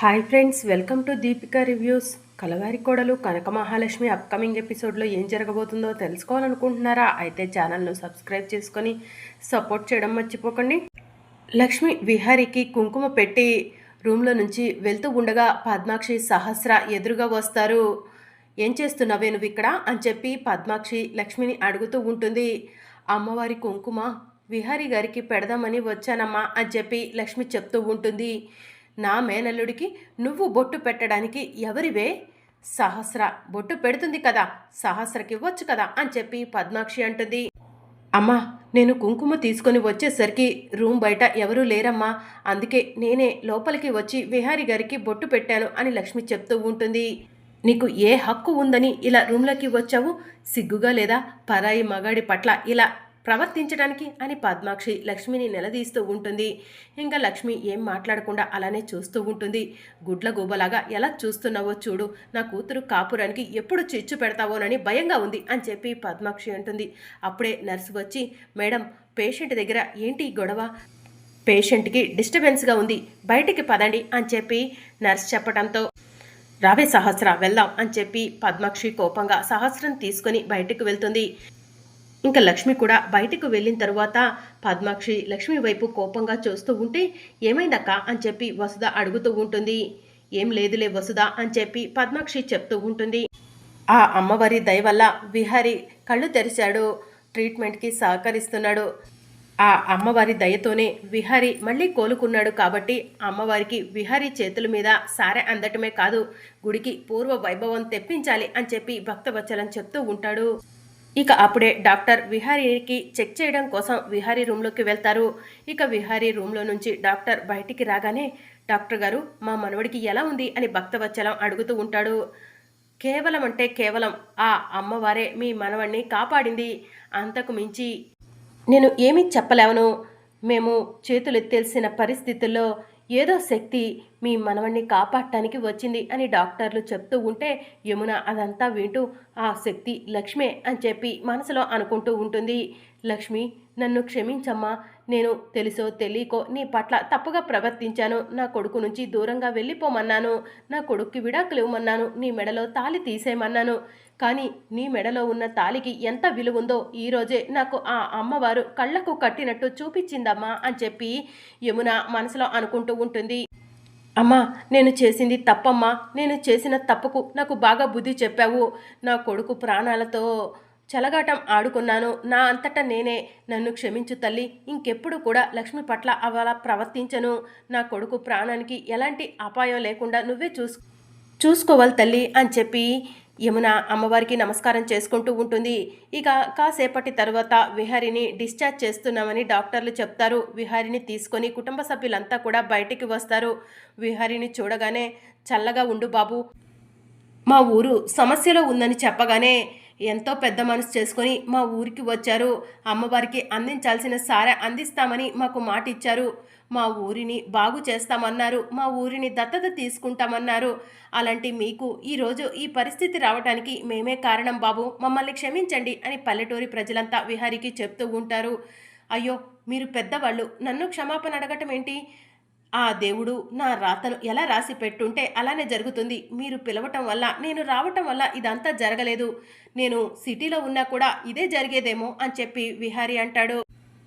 Hi friends welcome to Deepika reviews Kalavari Kodalu Kanaka Mahalakshmi upcoming ఎపిసోడ్లో ఏం జరగబోతుందో తెలుసుకోవాలనుకుంటున్నారా? అయితే ఛానల్ను సబ్స్క్రైబ్ చేసుకొని సపోర్ట్ చేయడం మర్చిపోకండి. లక్ష్మి విహారికి కుంకుమ పెట్టి రూమ్లో నుంచి వెళ్తూ ఉండగా పద్మాక్షి సహస్ర ఎదురుగా వస్తారు. ఏం చేస్తున్నావే నువ్వు ఇక్కడ? అని చెప్పి పద్మాక్షి లక్ష్మిని అడుగుతూ ఉంటుంది. అమ్మవారి కుంకుమ విహారి గారికి పెడదామని వచ్చానమ్మా అని చెప్పి లక్ష్మి చెప్తూ ఉంటుంది. నా మేనల్లుడికి నువ్వు బొట్టు పెట్టడానికి ఎవరివే? సహస్ర బొట్టు పెడుతుంది కదా సహస్రకి ఇవ్వచ్చు కదా అని చెప్పి పద్మాక్షి అంటుంది. అమ్మా నేను కుంకుమ తీసుకొని వచ్చేసరికి రూమ్ బయట ఎవరూ లేరమ్మా. అందుకే నేనే లోపలికి వచ్చి విహారి గారికి బొట్టు పెట్టాను అని లక్ష్మి చెప్తూ ఉంటుంది. నీకు ఏ హక్కు ఉందని ఇలా రూమ్లోకి వచ్చావు? సిగ్గుగా లేదా? పరాయి మగాడి పట్ల ఇలా ప్రవర్తించడానికి అని పద్మాక్షి లక్ష్మిని నిలదీస్తూ ఉంటుంది. ఇంకా లక్ష్మి ఏం మాట్లాడకుండా అలానే చూస్తూ ఉంటుంది. గుడ్ల గోబలాగా ఎలా చూస్తున్నావో చూడు. నా కూతురు కాపురానికి ఎప్పుడు చిచ్చు పెడతావోనని భయంగా ఉంది అని చెప్పి పద్మాక్షి అంటుంది. అప్పుడే నర్సు వచ్చి మేడం పేషెంట్ దగ్గర ఏంటి గొడవ? పేషెంట్కి డిస్టర్బెన్స్గా ఉంది. బయటికి పదండి అని చెప్పి నర్స్ చెప్పడంతో రావే సహస్ర వెళ్దాం అని చెప్పి పద్మాక్షి కోపంగా సహస్రం తీసుకొని బయటకు వెళ్తుంది. ఇంకా లక్ష్మి కూడా బయటకు వెళ్ళిన తరువాత పద్మాక్షి లక్ష్మి వైపు కోపంగా చూస్తూ ఉంటే ఏమైందక్క? అని చెప్పి వసుధ అడుగుతూ ఉంటుంది. ఏం లేదులే వసుధ అని చెప్పి పద్మాక్షి చెప్తూ ఉంటుంది. ఆ అమ్మవారి దయ వల్ల విహారి కళ్ళు తెరిచాడు ట్రీట్మెంట్కి సహకరిస్తున్నాడు. ఆ అమ్మవారి దయతోనే విహారి మళ్ళీ కోలుకున్నాడు కాబట్టి అమ్మవారికి విహారి చేతుల మీద సారే అందటమే కాదు గుడికి పూర్వ వైభవం తెప్పించాలి అని చెప్పి భక్తవచ్చలం చెప్తూ ఉంటాడు. ఇక అప్పుడే డాక్టర్ విహారీకి చెక్ చేయడం కోసం విహారీ రూమ్లోకి వెళ్తారు. ఇక విహారీ రూమ్లో నుంచి డాక్టర్ బయటికి రాగానే డాక్టర్ గారు మా మనవడికి ఎలా ఉంది? అని భక్తవత్సలం అడుగుతూ ఉంటాడు. కేవలం అంటే కేవలం ఆ అమ్మవారే మీ మనవణ్ణి కాపాడింది. అంతకు మించి నేను ఏమీ చెప్పలేవను. మేము చేతులెత్తేల్సిన పరిస్థితుల్లో ఏదో శక్తి మీ మనవణ్ణి కాపాడటానికి వచ్చింది అని డాక్టర్లు చెప్తూ ఉంటే యమున అదంతా వింటూ ఆ శక్తి లక్ష్మే అని చెప్పి మనసులో అనుకుంటూ ఉంటుంది. లక్ష్మి నన్ను క్షమించమ్మా. నేను తెలుసో తెలియకో నీ పట్ల తప్పుగా ప్రవర్తించాను. నా కొడుకు నుంచి దూరంగా వెళ్ళిపోమన్నాను. నా కొడుక్కి విడాకులు ఇవ్వమన్నాను. నీ మెడలో తాలి తీసేయమన్నాను. కానీ నీ మెడలో ఉన్న తాలికి ఎంత విలువుందో ఈరోజే నాకు ఆ అమ్మవారు కళ్ళకు కట్టినట్టు చూపించిందమ్మా అని చెప్పి యమున మనసులో అనుకుంటూ ఉంటుంది. అమ్మా నేను చేసింది తప్పమ్మా. నేను చేసిన తప్పుకు నాకు బాగా బుద్ధి చెప్పావు. నా కొడుకు ప్రాణాలతో చలగాటం ఆడుకున్నాను. నా అంతటా నేనే. నన్ను క్షమించు తల్లి. ఇంకెప్పుడు కూడా లక్ష్మి పట్ల అలా ప్రవర్తించను. నా కొడుకు ప్రాణానికి ఎలాంటి అపాయం లేకుండా నువ్వే చూసు చూసుకోవాలి తల్లి అని చెప్పి యమున అమ్మవారికి నమస్కారం చేసుకుంటూ ఉంటుంది. ఇక కాసేపటి తర్వాత విహారిని డిశ్చార్జ్ చేస్తున్నామని డాక్టర్లు చెప్తారు. విహారిని తీసుకొని కుటుంబ సభ్యులంతా కూడా బయటికి వస్తారు. విహారిని చూడగానే చల్లగా ఉండు బాబు. మా ఊరు సమస్యలో ఉందని చెప్పగానే ఎంతో పెద్ద మనసు చేసుకొని మా ఊరికి వచ్చారు. అమ్మవారికి అందించాల్సిన సారే అందిస్తామని మాకు మాట ఇచ్చారు మా ఊరిని బాగు చేస్తామన్నారు మా ఊరిని దత్తత తీసుకుంటామన్నారు. అలాంటి మీకు ఈరోజు ఈ పరిస్థితి రావడానికి మేమే కారణం బాబు. మమ్మల్ని క్షమించండి అని పల్లెటూరి ప్రజలంతా విహారికి చెప్తూ ఉంటారు. అయ్యో మీరు పెద్దవాళ్ళు నన్ను క్షమాపణ అడగటం ఏంటి? ఆ దేవుడు నా రాతను ఎలా రాసి పెట్టుంటే అలానే జరుగుతుంది. మీరు పిలవటం వల్ల నేను రావటం వల్ల ఇదంతా జరగలేదు. నేను సిటీలో ఉన్నా కూడా ఇదే జరిగేదేమో అని చెప్పి విహారి అంటాడు.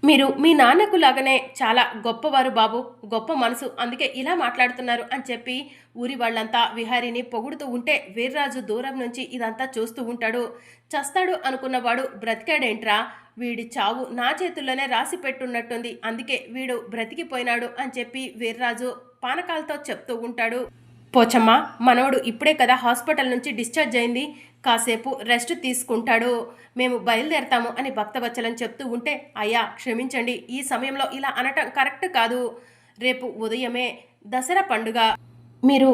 మీరు మీ నాన్నకు లాగానే చాలా గొప్పవారు బాబు గొప్ప మనసు అందుకే ఇలా మాట్లాడుతున్నారు అని చెప్పి ఊరి వాళ్ళంతా విహారిని పొగుడుతూ ఉంటే వీర్రాజు దూరం నుంచి ఇదంతా చూస్తూ ఉంటాడు. చస్తాడు అనుకున్నవాడు బ్రతికాడేంట్రా? వీడి చావు నా చేతుల్లోనే రాసి పెట్టున్నట్టుంది. అందుకే వీడు బ్రతికిపోయినాడు అని చెప్పి వీర్రాజు పానకాలతో చెప్తూ ఉంటాడు. పోచమ్మ మనవడు ఇప్పుడే కదా హాస్పిటల్ నుంచి డిశ్చార్జ్ అయింది. కాసేపు రెస్ట్ తీసుకుంటాడు. మేము బయలుదేరతాము అని భక్తవచ్చలని చెప్తూ ఉంటే అయ్యా క్షమించండి. ఈ సమయంలో ఇలా అనటం కరెక్ట్ కాదు. రేపు ఉదయమే దసరా పండుగ. మీరు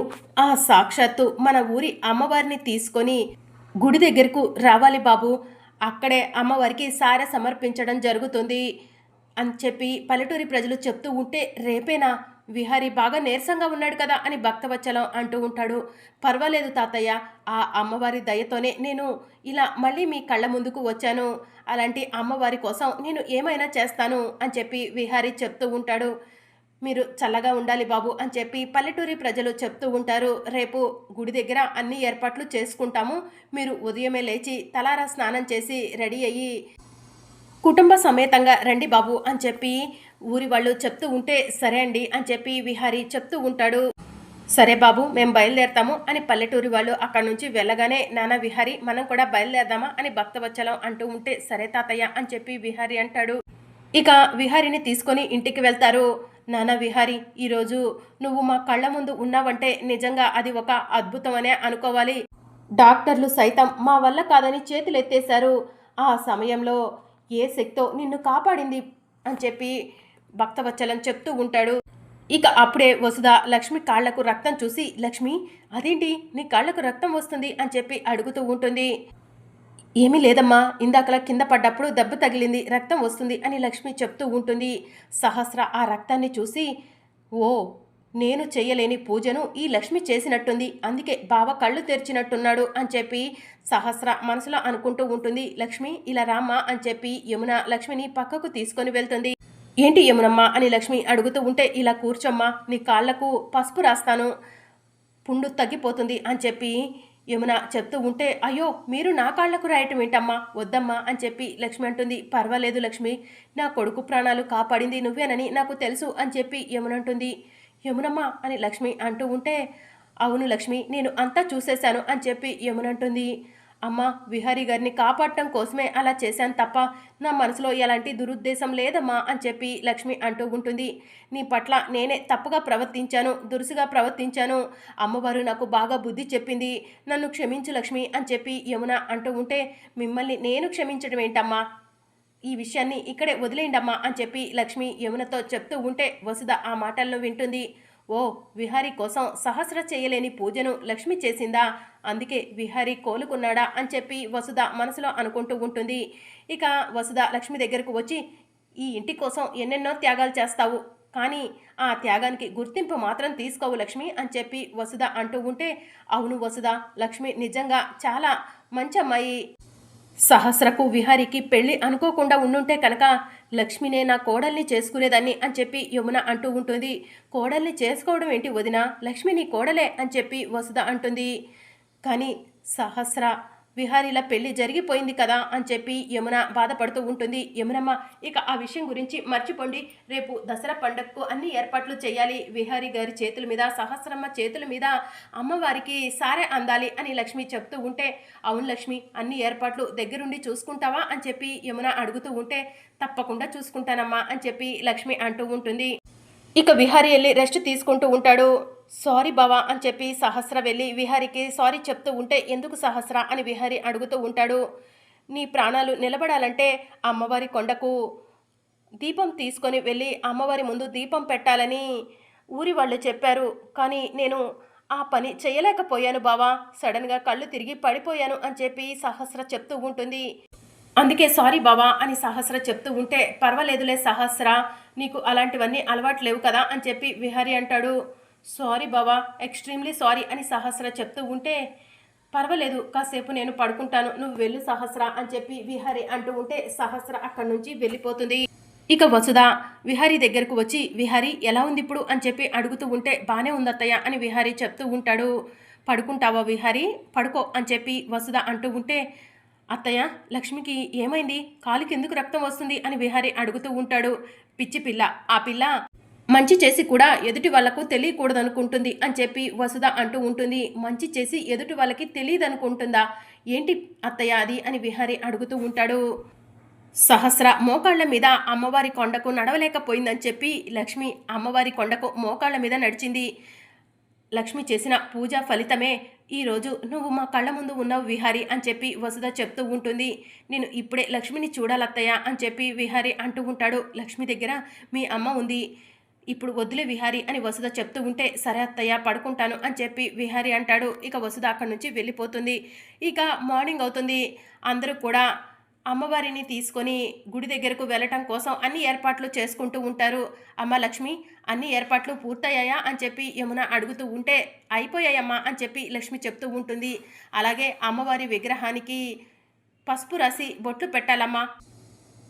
ఆ సాక్షాత్తు మన ఊరి అమ్మవారిని తీసుకొని గుడి దగ్గరకు రావాలి బాబు. అక్కడే అమ్మవారికి సారె సమర్పించడం జరుగుతుంది అని చెప్పి పల్లెటూరి ప్రజలు చెప్తూ ఉంటే రేపేనా? విహారీ బాగా నీరసంగా ఉన్నాడు కదా అని భక్తవచ్చలం అంటూ ఉంటాడు. పర్వాలేదు తాతయ్య ఆ అమ్మవారి దయతోనే నేను ఇలా మళ్ళీ మీ కళ్ళ ముందుకు వచ్చాను. అలాంటి అమ్మవారి కోసం నేను ఏమైనా చేస్తాను అని చెప్పి విహారీ చెప్తూ ఉంటాడు. మీరు చల్లగా ఉండాలి బాబు అని చెప్పి పల్లెటూరి ప్రజలు చెప్తూ ఉంటారు. రేపు గుడి దగ్గర అన్ని ఏర్పాట్లు చేసుకుంటాము. మీరు ఉదయమే లేచి తలారా స్నానం చేసి రెడీ అయ్యి కుటుంబ సమేతంగా రండి బాబు అని చెప్పి ఊరి వాళ్ళు చెప్తూ ఉంటే సరే అండి అని చెప్పి విహారీ చెప్తూ ఉంటాడు. సరే బాబు మేము బయలుదేరతాము అని పల్లెటూరి వాళ్ళు అక్కడ నుంచి వెళ్ళగానే నాన్న విహారీ మనం కూడా బయలుదేరదామా అని భక్తవచ్చలం అంటూ ఉంటే సరే తాతయ్య అని చెప్పి విహారీ అంటాడు. ఇక విహారిని తీసుకొని ఇంటికి వెళ్తారు. నానా విహారి ఈరోజు నువ్వు మా కళ్ళ ముందు ఉన్నావంటే నిజంగా అది ఒక అద్భుతమనే అనుకోవాలి. డాక్టర్లు సైతం మా వల్ల కాదని చేతులెత్తేశారు. ఆ సమయంలో ఏ శక్తో నిన్ను కాపాడింది అని చెప్పి భక్తవచ్చలం చెప్తూ ఉంటాడు. ఇక అప్పుడే వసుధ లక్ష్మి కాళ్ళకు రక్తం చూసి లక్ష్మి అదేంటి? నీ కాళ్ళకు రక్తం వస్తుంది అని చెప్పి అడుగుతూ ఉంటుంది. ఏమీ లేదమ్మా ఇందాకలా కింద పడ్డప్పుడు దెబ్బ తగిలింది రక్తం వస్తుంది అని లక్ష్మి చెప్తూ ఉంటుంది. సహస్ర ఆ రక్తాన్ని చూసి ఓ నేను చేయలేని పూజను ఈ లక్ష్మి చేసినట్టుంది అందుకే బావ కళ్ళు తెరిచినట్టున్నాడు అని చెప్పి సహస్ర మనసులో అనుకుంటూ ఉంటుంది. లక్ష్మి ఇలా రామ్మా అని చెప్పి యమున లక్ష్మిని పక్కకు తీసుకొని వెళ్తుంది. ఏంటి యమునమ్మ అని లక్ష్మి అడుగుతూ ఉంటే ఇలా కూర్చోమ్మా నీ కాళ్ళకు పసుపు రాస్తాను పుండు తగ్గిపోతుంది అని చెప్పి యమున చెప్తూ ఉంటే అయ్యో మీరు నా కాళ్ళకు రాయటం ఏంటమ్మా? వద్దమ్మా అని చెప్పి లక్ష్మి అంటుంది. పర్వాలేదు లక్ష్మి నా కొడుకు ప్రాణాలు కాపాడింది నువ్వేనని నాకు తెలుసు అని చెప్పి యమున అంటుంది. యమునమ్మ అని లక్ష్మి అంటూ ఉంటే అవును లక్ష్మి నేను అంతా చూసేశాను అని చెప్పి యమున అంటుంది. అమ్మ విహారీ గారిని కాపాడటం కోసమే అలా చేశాను తప్ప నా మనసులో ఎలాంటి దురుద్దేశం లేదమ్మా అని చెప్పి లక్ష్మి అంటూ ఉంటుంది. నీ పట్ల నేనే తప్పుగా ప్రవర్తించాను దురుసుగా ప్రవర్తించాను. అమ్మవారు నాకు బాగా బుద్ధి చెప్పింది. నన్ను క్షమించు లక్ష్మి అని చెప్పి యమున అంటూ ఉంటే మిమ్మల్ని నేను క్షమించడం ఏంటమ్మా? ఈ విషయాన్ని ఇక్కడే వదిలేయండమ్మా అని చెప్పి లక్ష్మి యమునతో చెప్తూ ఉంటే వసుధ ఆ మాటల్లో వింటుంది. ఓ విహారీ కోసం సహస్ర చేయలేని పూజను లక్ష్మి చేసిందా? అందుకే విహారీ కోలుకున్నాడా అని చెప్పి వసుధ మనసులో అనుకుంటూ ఉంటుంది. ఇక వసుధ లక్ష్మి దగ్గరకు వచ్చి ఈ ఇంటి కోసం ఎన్నెన్నో త్యాగాలు చేస్తావు. కానీ ఆ త్యాగానికి గుర్తింపు మాత్రం తీసుకోవు లక్ష్మి అని చెప్పి వసుధ అంటూ ఉంటే అవును వసుధ లక్ష్మి నిజంగా చాలా మంచి అమ్మాయి సహస్రకు విహారికి పెళ్ళి అనుకోకుండా ఉండుంటే కనుక లక్ష్మినే నా కోడల్ని చేసుకునేదాన్ని అని చెప్పి యమున అంటూ ఉంటుంది. కోడల్ని చేసుకోవడం ఏంటి వదిన? లక్ష్మి నీ కోడలే అని చెప్పి వసుధ అంటుంది. కానీ సహస్ర విహారీల పెళ్ళి జరిగిపోయింది కదా అని చెప్పి యమున బాధపడుతూ ఉంటుంది. యమునమ్మ ఇక ఆ విషయం గురించి మర్చిపోండి. రేపు దసరా పండగకు అన్ని ఏర్పాట్లు చేయాలి. విహారీ గారి చేతుల మీద సహస్రమ్మ చేతుల మీద అమ్మవారికి సారే అందాలి అని లక్ష్మి చెప్తూ ఉంటే అవును లక్ష్మి అన్ని ఏర్పాట్లు దగ్గరుండి చూసుకుంటావా? అని చెప్పి యమున అడుగుతూ ఉంటే తప్పకుండా చూసుకుంటానమ్మా అని చెప్పి లక్ష్మి అంటూ ఉంటుంది. ఇక విహారీ వెళ్ళి రెస్ట్ తీసుకుంటూ ఉంటాడు. సారీ బావా అని చెప్పి సహస్ర వెళ్ళి విహారికి సారీ చెప్తూ ఉంటే ఎందుకు సహస్ర అని విహారి అడుగుతూ ఉంటాడు. నీ ప్రాణాలు నిలబడాలంటే అమ్మవారి కొండకు దీపం తీసుకొని వెళ్ళి అమ్మవారి ముందు దీపం పెట్టాలని ఊరి వాళ్ళు చెప్పారు. కానీ నేను ఆ పని చేయలేకపోయాను బావా. సడన్గా కళ్ళు తిరిగి పడిపోయాను అని చెప్పి సహస్ర చెప్తూ ఉంటుంది. అందుకే సారీ బావా అని సహస్ర చెప్తూ ఉంటే పర్వాలేదులే సహస్ర నీకు అలాంటివన్నీ అలవాటు లేవు కదా అని చెప్పి విహారి అంటాడు. సారీ బావా ఎక్స్ట్రీమ్లీ సారీ అని సహస్ర చెప్తూ ఉంటే పర్వాలేదు కాసేపు నేను పడుకుంటాను నువ్వు వెళ్ళు సహస్ర అని చెప్పి విహారి అంటూ ఉంటే సహస్ర అక్కడి నుంచి వెళ్ళిపోతుంది. ఇక వసుధ విహారి దగ్గరకు వచ్చి విహారి ఎలా ఉంది ఇప్పుడు అని చెప్పి అడుగుతూ ఉంటే బాగానే ఉందత్తయ్య అని విహారి చెప్తూ ఉంటాడు. పడుకుంటావా విహారి? పడుకో అని చెప్పి వసుధ అంటూ ఉంటే అత్తయ్య లక్ష్మికి ఏమైంది? కాలుకి ఎందుకు రక్తం వస్తుంది అని విహారీ అడుగుతూ ఉంటాడు. పిచ్చి పిల్ల ఆ పిల్ల మంచి చేసి కూడా ఎదుటి వాళ్ళకు తెలియకూడదనుకుంటుంది అని చెప్పి వసుధ అంటూ ఉంటుంది. మంచి చేసి ఎదుటి వాళ్ళకి తెలియదనుకుంటుందా? ఏంటి అత్తయ్య అది అని విహారీ అడుగుతూ ఉంటాడు. సహస్ర మోకాళ్ళ మీద అమ్మవారి కొండకు నడవలేకపోయిందని చెప్పి లక్ష్మి అమ్మవారి కొండకు మోకాళ్ళ మీద నడిచింది. లక్ష్మి చేసిన పూజ ఫలితమే ఈరోజు నువ్వు మా కళ్ళ ముందు ఉన్నావు విహారి అని చెప్పి వసుధ చెప్తూ ఉంటుంది. నేను ఇప్పుడే లక్ష్మిని చూడాలత్తయ్య అని చెప్పి విహారి అంటూ ఉంటాడు. లక్ష్మి దగ్గర మీ అమ్మ ఉంది. ఇప్పుడు వద్దులే విహారి అని వసుధ చెప్తూ ఉంటే సరే అత్తయ్య పడుకుంటాను అని చెప్పి విహారి అంటాడు. ఇక వసుధ అక్కడి నుంచి వెళ్ళిపోతుంది. ఇక మార్నింగ్ అవుతుంది. అందరూ కూడా అమ్మవారిని తీసుకొని గుడి దగ్గరకు వెళ్ళటం కోసం అన్ని ఏర్పాట్లు చేసుకుంటూ ఉంటారు. అమ్మ లక్ష్మి అన్ని ఏర్పాట్లు పూర్తయ్యాయా అని చెప్పి యమున అడుగుతూ ఉంటే అయిపోయాయమ్మా అని చెప్పి లక్ష్మి చెప్తూ ఉంటుంది. అలాగే అమ్మవారి విగ్రహానికి పసుపు రాసి బొట్లు పెట్టాలమ్మా.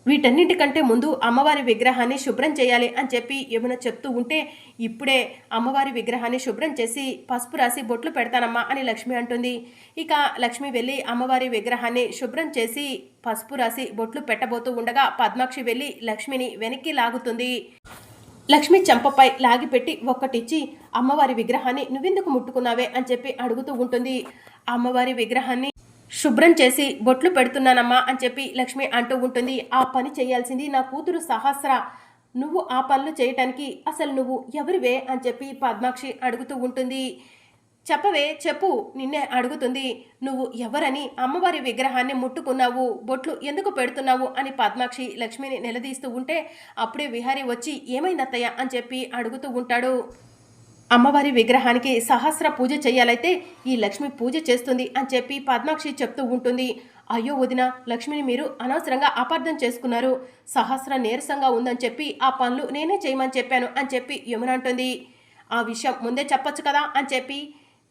వీటన్నిటికంటే ముందు అమ్మవారి విగ్రహాన్ని శుభ్రం చేయాలి అని చెప్పి యమున చెప్తూ ఉంటే ఇప్పుడే అమ్మవారి విగ్రహాన్ని శుభ్రం చేసి పసుపు రాసి బొట్లు పెడతానమ్మా అని లక్ష్మి అంటుంది. ఇక లక్ష్మి వెళ్ళి అమ్మవారి విగ్రహాన్ని శుభ్రం చేసి పసుపు రాసి బొట్లు పెట్టబోతూ ఉండగా పద్మాక్షి వెళ్ళి లక్ష్మిని వెనక్కి లాగుతుంది. లక్ష్మి చెంపపై లాగిపెట్టి ఒక్కటిచ్చి అమ్మవారి విగ్రహాన్ని నువ్వెందుకు ముట్టుకున్నావే? అని చెప్పి అడుగుతూ ఉంటుంది. అమ్మవారి విగ్రహాన్ని శుభ్రం చేసి బొట్లు పెడుతున్నానమ్మా అని చెప్పి లక్ష్మి అంటూ ఉంటుంది. ఆ పని చేయాల్సింది నా కూతురు సహస్ర. నువ్వు ఆ పనులు చేయటానికి అసలు నువ్వు ఎవరివే అని చెప్పి పద్మాక్షి అడుగుతూ ఉంటుంది. చెప్పవే చెప్పు నిన్నే అడుగుతుంది. నువ్వు ఎవరని అమ్మవారి విగ్రహాన్ని ముట్టుకున్నావు బొట్లు ఎందుకు పెడుతున్నావు అని పద్మాక్షి లక్ష్మిని నిలదీస్తూ ఉంటే అప్పుడే విహారీ వచ్చి ఏమైందత్తయ్య అని చెప్పి అడుగుతూ ఉంటాడు. అమ్మవారి విగ్రహానికి సహస్ర పూజ చేయాలైతే ఈ లక్ష్మి పూజ చేస్తుంది అని చెప్పి పద్మాక్షి చెప్తూ ఉంటుంది. అయ్యో వదిన లక్ష్మిని మీరు అనవసరంగా అపార్థం చేసుకున్నారు. సహస్ర నీరసంగా ఉందని చెప్పి ఆ పనులు నేనే చేయమని చెప్పాను అని చెప్పి యమున అంటుంది. ఆ విషయం ముందే చెప్పొచ్చు కదా అని చెప్పి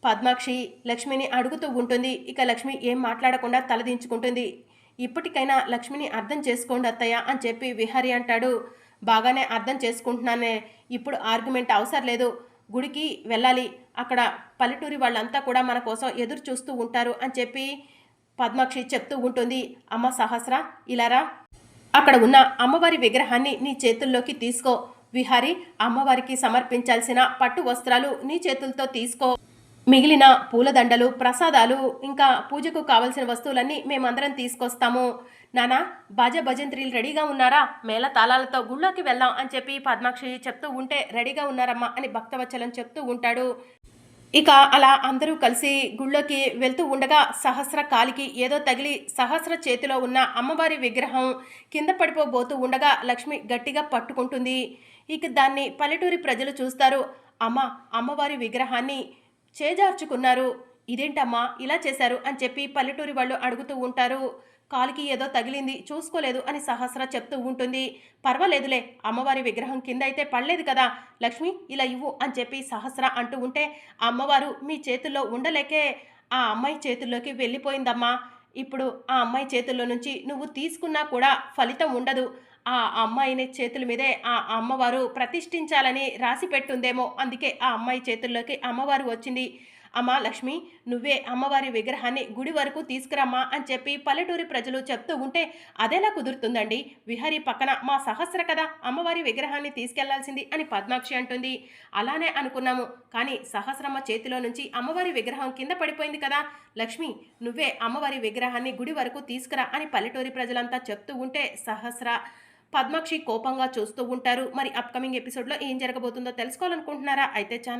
పద్మాక్షి లక్ష్మిని అడుగుతూ ఉంటుంది. ఇక లక్ష్మి ఏం మాట్లాడకుండా తలదించుకుంటుంది ఇప్పటికైనా లక్ష్మిని అర్థం చేసుకోండి అత్తయ్య అని చెప్పి విహారి అంటాడు. బాగానే అర్థం చేసుకుంటున్నానే. ఇప్పుడు ఆర్గ్యుమెంట్ అవసరం లేదు. గుడికి వెళ్ళాలి. అక్కడ పల్లెటూరి వాళ్ళంతా కూడా మన కోసం ఎదురు చూస్తూ ఉంటారు అని చెప్పి పద్మాక్షి చెప్తూ ఉంటుంది. అమ్మ సహస్ర ఇలారా? అక్కడ ఉన్న అమ్మవారి విగ్రహాన్ని నీ చేతుల్లోకి తీసుకో. విహారి అమ్మవారికి సమర్పించాల్సిన పట్టు వస్త్రాలు నీ చేతులతో తీసుకో. మిగిలిన పూలదండలు ప్రసాదాలు ఇంకా పూజకు కావలసిన వస్తువులన్నీ మేమందరం తీసుకొస్తాము. నానా బాజా భజంత్రీలు రెడీగా ఉన్నారా? మేళ తాళాలతో గుళ్ళోకి వెళ్దాం అని చెప్పి పద్మాక్షి చెప్తూ ఉంటే రెడీగా ఉన్నారమ్మా అని భక్తవచ్చలం చెప్తూ ఉంటాడు. ఇక అలా అందరూ కలిసి గుళ్ళోకి వెళ్తూ ఉండగా సహస్ర కాలికి ఏదో తగిలి సహస్ర చేతిలో ఉన్న అమ్మవారి విగ్రహం కింద పడిపోబోతూ ఉండగా లక్ష్మి గట్టిగా పట్టుకుంటుంది. ఇక దాన్ని పల్లెటూరి ప్రజలు చూస్తారు. అమ్మ అమ్మవారి విగ్రహాన్ని చేజార్చుకున్నారు. ఇదేంటమ్మా ఇలా చేశారు అని చెప్పి పల్లెటూరి వాళ్ళు అడుగుతూ ఉంటారు. కాలికి ఏదో తగిలింది చూసుకోలేదు అని సహస్ర చెప్తూ ఉంటుంది. పర్వాలేదులే అమ్మవారి విగ్రహం కింద అయితే పడలేదు కదా లక్ష్మి ఇలా ఇవ్వు అని చెప్పి సహస్ర అంటూ ఉంటే అమ్మవారు మీ చేతుల్లో ఉండలేకే ఆ అమ్మాయి చేతుల్లోకి వెళ్ళిపోయిందమ్మా. ఇప్పుడు ఆ అమ్మాయి చేతుల్లో నుంచి నువ్వు తీసుకున్నా కూడా ఫలితం ఉండదు. ఆ అమ్మాయిని చేతుల మీదే ఆ అమ్మవారు ప్రతిష్ఠించాలని రాసి పెట్టుందేమో అందుకే ఆ అమ్మాయి చేతుల్లోకి అమ్మవారు వచ్చింది. అమ్మా లక్ష్మి నువ్వే అమ్మవారి విగ్రహాన్ని గుడి వరకు తీసుకురమ్మా అని చెప్పి పల్లెటూరి ప్రజలు చెప్తూ ఉంటే అదేలా కుదురుతుందండి. విహారీ పక్కన మా సహస్ర కదా అమ్మవారి విగ్రహాన్ని తీసుకెళ్ళాల్సింది అని పద్మాక్షి అంటుంది. అలానే అనుకున్నాము. కానీ సహస్రమ్మ చేతిలో నుంచి అమ్మవారి విగ్రహం కింద పడిపోయింది కదా. లక్ష్మి నువ్వే అమ్మవారి విగ్రహాన్ని గుడి వరకు తీసుకురా అని పల్లెటూరి ప్రజలంతా చెప్తూ ఉంటే సహస్ర పద్మాక్షి కోపంగా చూస్తూ ఉంటారు. మరి అప్కమింగ్ ఎపిసోడ్లో ఏం జరగబోతుందో తెలుసుకోవాలనుకుంటున్నారా? అయితే ఛానల్